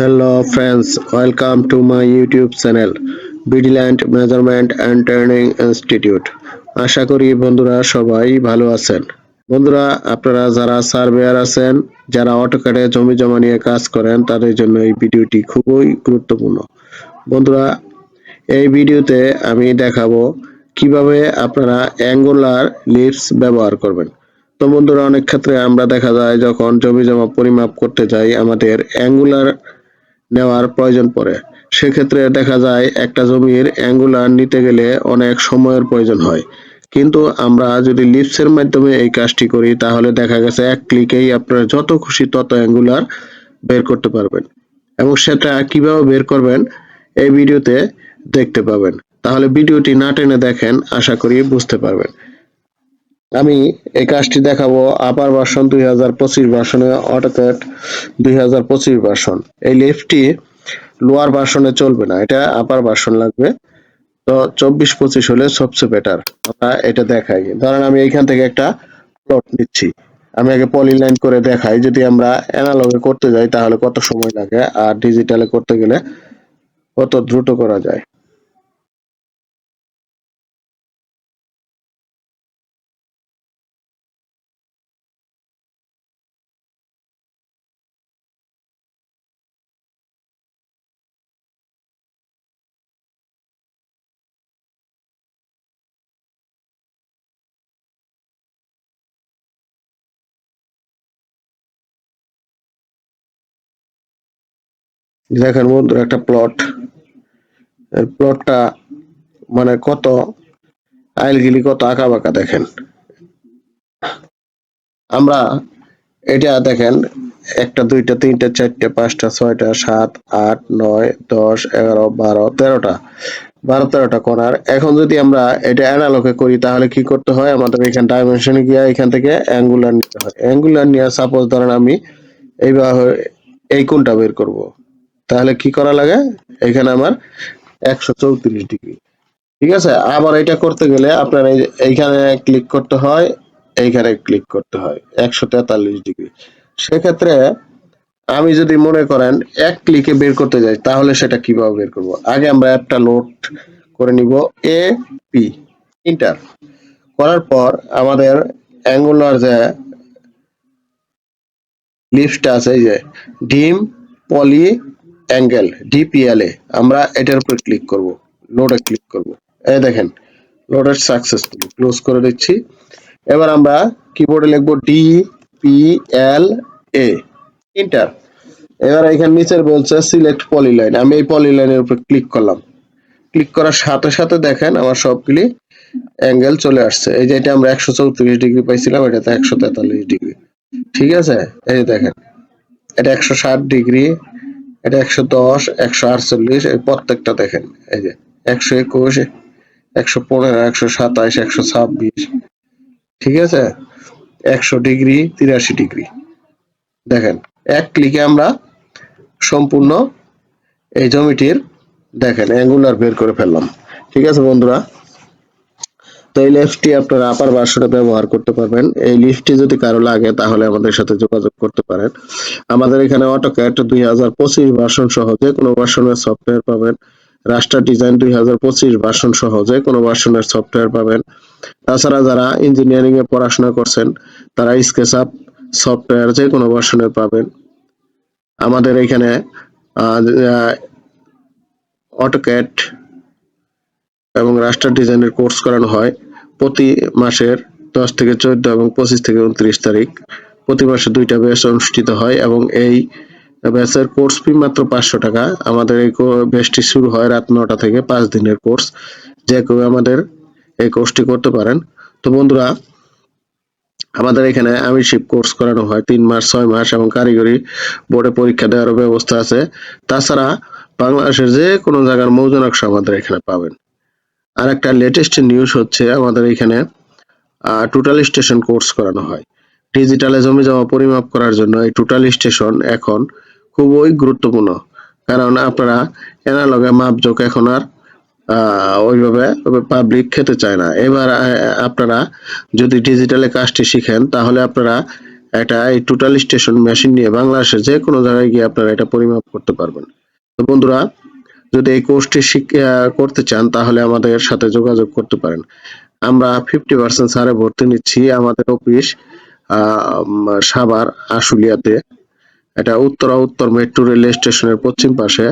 Hello friends, welcome to my YouTube channel Bidland Measurement and Training Institute. আশা করি বন্ধুরা সবাই ভালো আছেন। বন্ধুরা আপনারা যারা সার্ভেয়ার আছেন যারা অটোক্যাডে জমি জমা নিয়ে কাজ করেন তাদের জন্য এই ভিডিওটি খুবই গুরুত্বপূর্ণ। বন্ধুরা এই ভিডিওতে আমি দেখাবো কীভাবে আপনারা অ্যাঙ্গুলার লিপস ব্যবহার করবেন। তো বন্ধুরা অনেক ক্ষেত্রে আমরা দেখা যায় যখন জমি জমা পরিমাপ করতে যাই আমাদের অ্যাঙ্গুলার নেওয়ার প্রয়োজন পড়ে। সেক্ষেত্রে দেখা যায় একটা জমির অ্যাঙ্গুলার নিতে গেলে অনেক সময়ের প্রয়োজন হয়। কিন্তু আমরা যদি লিপসের মাধ্যমে এই কাজটি করি, তাহলে দেখা গেছে এক ক্লিকেই আপনারা যত খুশি তত অ্যাঙ্গুলার বের করতে পারবেন। এবং সেটা কীভাবে বের করবেন, এই ভিডিওতে দেখতে পাবেন। তাহলে ভিডিওটি না টেনে দেখেন, আশা করি বুঝতে পারবেন। আমি এই কাজটি দেখাবো আপার ভার্সন দুই হাজার পঁচিশ ভার্সনে অটোক্যাট দুই হাজার পঁচিশ ভার্সন এই লিফটটি লোয়ার ভার্সনে চলবে না, এটা আপার ভার্সন লাগবে। তো চব্বিশ পঁচিশ হলে সবচেয়ে বেটার আমরা এটা দেখাই। ধরেন আমি এইখান থেকে একটা প্লট নিচ্ছি। আমি আগে পলিলাইন করে দেখাই, যদি আমরা অ্যানালগে করতে যাই তাহলে কত সময় লাগে আর ডিজিটালে করতে গেলে কত দ্রুত করা যায়। দেখেন বন্ধুরা একটা প্লট প্লটটা মানে কত আইলগিলি কত আঁকা বাঁকা দেখেন। আমরা এটা দেখেন, একটা, দুইটা, তিনটা, চারটা, পাঁচটা, ছয়টা, সাত, আট, নয়, দশ, এগারো, বারো, তেরোটা। বারো, তেরোটা কর্নার এখন যদি আমরা এটা অ্যানালগে করি, তাহলে কি করতে হয়? আমাদের এখানে ডাইমেনশনে গিয়ে এখান থেকে অ্যাঙ্গুলার নিতে হয়। অ্যাঙ্গুলার নিয়ে সাপোজ ধরেন আমি এইভাবে এই কোনটা বের করব। তাহলে কি করা লাগে? এখানে আমার একশো চৌত্রিশ ডিগ্রি। ঠিক আছে? আবার এটা করতে গেলে আপনার এইখানে ক্লিক করতে হয়, এইখানে ক্লিক করতে হয়, একশো তেতাল্লিশ ডিগ্রি। সেক্ষেত্রে আমি যদি মনে করেন এক ক্লিকে বের করতে যাই, তাহলে সেটা কীভাবে বের করব? আগে আমরা একটা লোড করে নিব এ পি ইন্টার করার পর আমাদের অ্যাঙ্গুলার যে লিফটটা আছে, এই যে ডিম পলি অ্যাঙ্গেল ডিপিএলএ আমরা এটার উপর ক্লিক করব লোডে ক্লিক করব। এই দেখেন লোডের সাকসেসফুলি ক্লোজ করে দিচ্ছি। এবার আমরা কিবোর্ডে লিখব D P L A enter এবার এখানে নিচের বলছে সিলেক্ট পলিলাইন আমি এই পলিলাইনের উপর ক্লিক করলাম। ক্লিক করার সাথে সাথে দেখেন আমার সবগুলি অ্যাঙ্গেল চলে আসছে। এই যে এটা আমরা একশো চৌত্রিশ ডিগ্রি পাইছিলাম, এটাতে একশো তেতাল্লিশ ডিগ্রি ঠিক আছে? এই যে দেখেন, এটা একশো ষাট ডিগ্রি এটা একশো দশ, একশো আটচল্লিশ, এই প্রত্যেকটা দেখেন, এই যে একশো একুশ, একশো পনেরো, একশো সাতাইশ একশো ছাব্বিশ, ঠিক আছে? একশো ডিগ্রি, তিরাশি ডিগ্রি। দেখেন, এক ক্লিকে আমরা সম্পূর্ণ এই জমিটির, দেখেন অ্যাঙ্গুলার বের করে ফেললাম। ঠিক আছে বন্ধুরা? তো এই লিফটটি আপনারা আপার ভার্সনে ব্যবহার করতে পারবেন। এই লিফটটি যদি কারও লাগে, তাহলে আমাদের সাথে যোগাযোগ করতে পারেন। আমাদের এখানে অটোক্যাট দুই হাজার পঁচিশ ভার্সন সহ যে কোনো ভার্সনের সফটওয়্যার পাবেন। রাস্টার ডিজাইন দুই হাজার পঁচিশ ভার্সন সহ যে কোনো ভার্সনের সফটওয়্যার পাবেন। তাছাড়া যারা ইঞ্জিনিয়ারিং এ পড়াশোনা করছেন, তারা স্কেচ আপ সফটওয়্যার যে কোনো ভার্সনের পাবেন। আমাদের এখানে অটোক্যাট এবং রাস্টার ডিজাইনের কোর্স করানো হয় প্রতি মাসের দশ থেকে চোদ্দ এবং পঁচিশ থেকে উনত্রিশ তারিখ। প্রতি মাসে দুইটা ব্যাচ অনুষ্ঠিত হয় এবং এই ব্যাচের কোর্স ফি মাত্র পাঁচশো টাকা। আমাদের এই ব্যাচটি শুরু হয় রাত নটা থেকে পাঁচ দিনের কোর্স যে কেউ আমাদের এই কোর্সটি করতে পারেন। তো বন্ধুরা, আমাদের এখানে আমিরশিপ কোর্স করানো হয় তিন মাস, ছয় মাস এবং কারিগরি বোর্ডে পরীক্ষা দেওয়ার ব্যবস্থা আছে। তাছাড়া বাংলাদেশের যে কোনো জায়গার মৌজা আমাদের এখানে পাবেন। আর একটা লেটেস্ট নিউজ হচ্ছে আমাদের এখানে টোটাল স্টেশন কোর্স করানো হয়। ডিজিটালে জমি জমা পরিমাপ করার জন্য এই টোটাল স্টেশন এখন খুবই গুরুত্বপূর্ণ। কারণ আপনারা অ্যানালগে মাপজোক এখন আর ওইভাবে পাবলিক খেতে চায় না। এবার আপনারা যদি ডিজিটালে কাজটি শিখেন, তাহলে আপনারা এটা এই টোটাল স্টেশন মেশিন নিয়ে বাংলাদেশে যে কোনো জায়গায় গিয়ে আপনারা এটা পরিমাপ করতে পারবেন। তো বন্ধুরা যদি এই কোর্সটি করতে চান, তাহলে আমাদের সাথে যোগাযোগ করতে পারেন। আমরা ফিফটি পার্সেন্ট সারে ভর্তি নিচ্ছি আমাদের অফিস সাভার, আশুলিয়াতে। এটা উত্তরা উত্তর মেট্রো রেল স্টেশনের পশ্চিম পাশে।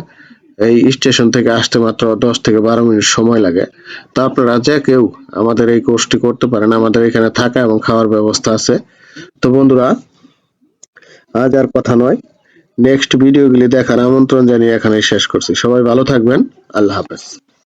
এই স্টেশন থেকে আসতে মাত্র দশ থেকে বারো মিনিট সময় লাগে। তো আপনারা যে কেউ আমাদের এই কোর্সটি করতে পারেন, আমাদের এখানে থাকা এবং খাওয়ার ব্যবস্থা আছে। তো বন্ধুরা, আজ আর কথা নয়। নেক্সট ভিডিওগুলি দেখার আমন্ত্রণ জানিয়ে এখানে শেষ করছি। সবাই ভালো থাকবেন। আল্লাহ হাফেজ।